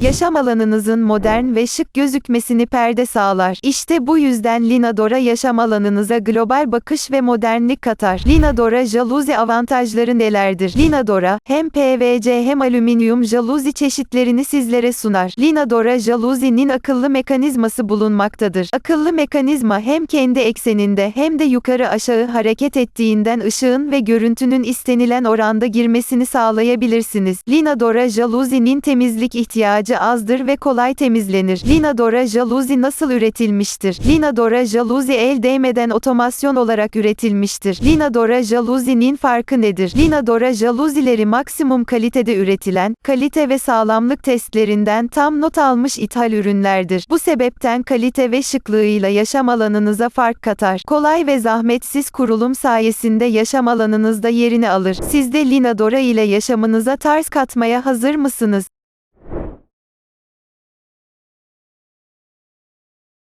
yaşam alanınızın modern ve şık gözükmesini perde sağlar. İşte bu yüzden Linadora yaşam alanınıza global bakış ve modernlik katar. Linadora jaluzi avantajları nelerdir? Linadora, hem PVC hem alüminyum jaluzi çeşitlerini sizlere sunar. Linadora jaluzinin akıllı mekanizması bulunmaktadır. Akıllı mekanizma hem kendi ekseninde hem de yukarı aşağı hareket ettiğinden ışığın ve görüntünün istenilen oranda girmesini sağlayabilirsiniz. Linadora jaluzinin temizlik ihtiyacı azdır ve kolay temizlenir. Linadora jaluzi nasıl üretilmiştir? Linadora jaluzi el değmeden otomasyon olarak üretilmiştir. Linadora jaluzinin farkı nedir? Linadora jaluzileri maksimum kalitede üretilen, kalite ve sağlamlık testlerinden tam not almış ithal ürünlerdir. Bu sebepten kalite ve şıklığıyla yaşam alanınıza fark katar. Kolay ve zahmetsiz kurulum sayesinde yaşam alanınızda yerini alır. Siz de Linadora ile yaşamınıza tarz katmaya hazır mısınız?